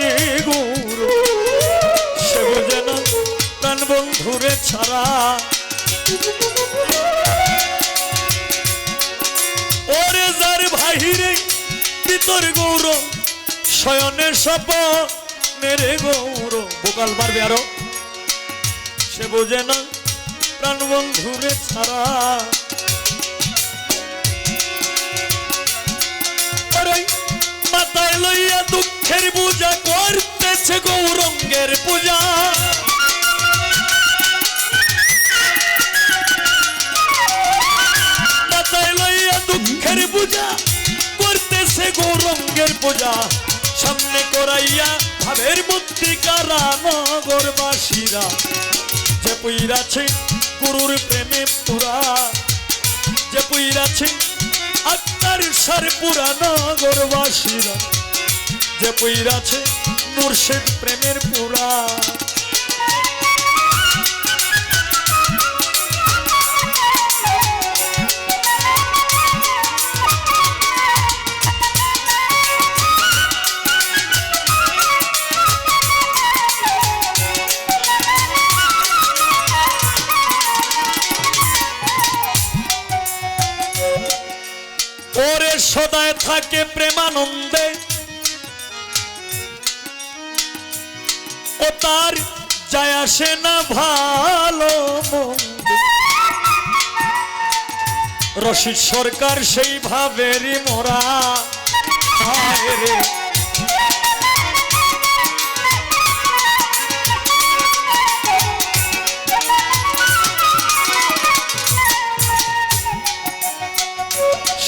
চিনি গৌর। সে বোঝে না প্রাণ বন্ধুরে ছাড়া। ওরে যার ভাহিরে ভিতর গৌর, শয়নে সপ মেরে গৌর। বোকাল মারবে আরও। সে বোঝে না ছাড়া। মাথায় লইয়া দুঃখের পূজা করতেছে গৌরঙ্গের পূজা। মাথায় লইয়া দুঃখের পূজা করতেছে গৌরঙ্গের পূজা। সামনে করাইয়া ভাবের মূর্তি কারা নগরবাসীরা। যে পুইরাছে গুরুর প্রেমে পুরা, যে পুইরাছে আত্মার সার পুরা গরবাসীরা যে পুইরাছে মুর্শিদ প্রেমের পুরা। থাকে প্রেমানন্দে ও তার যায় আসে না ভালো। রশিদ সরকার সেই ভাবেরই মোরা রে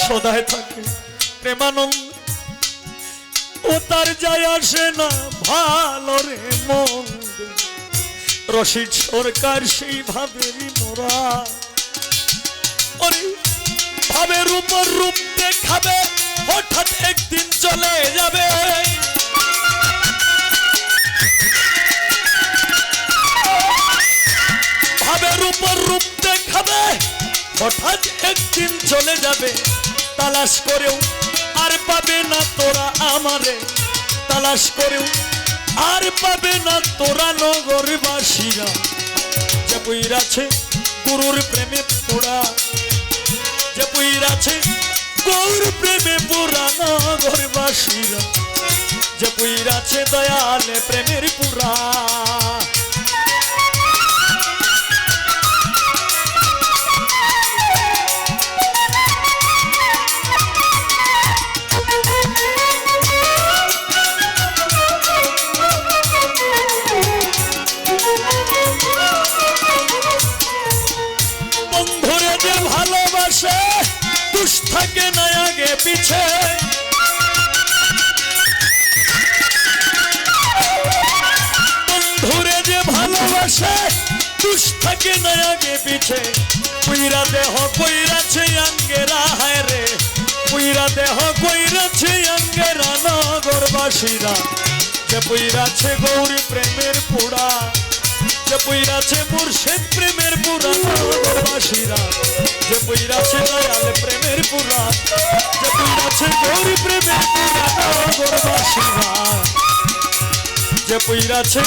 সদায় থাকে প্রেমানন্দ। ও তার যায় আসে না ভালো রে মন্দ। রশিদ সরকার সেই ভাবেরই মোরা। ভাবের উপর রূপ দেখাবে, হঠাৎ একদিন চলে যাবে। ভাবের উপর রূপ দেখাবে, হঠাৎ একদিন চলে যাবে। তালাশ করেও আর পাবে না তোরা আমারে তালাশ করেও। আর পাবে না তোরা নগরবাসীরা। যে বইরাছে গুরুর প্রেমে পোড়া। যে বইরাছে গৌর প্রেমে পুরা নগরবাসীরা। যে বইরাছে দয়ালে প্রেমের পুরা। পিছে। বন্ধুরে যে ভালোবাসে দুষ থাকে না আগে পিছে। পুইরা দেহ কইরাছে আঙ্গেরা, হায় রে। পুইরা দেহ কইরাছে আঙ্গেরা, নগরবাসীরা। যে পুইরাছে গৌরী প্রেমের পুরা যে পইরাছে মুর্শিদ প্রেমের পুরা নগরবাসীরা যে পইরাছে দয়াল প্রেমের পুরা যে পইরাছে গৌরী প্রেমের পুরা নগরবাসীরা যে পইরাছে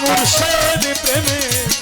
মুর্শিদ প্রেমের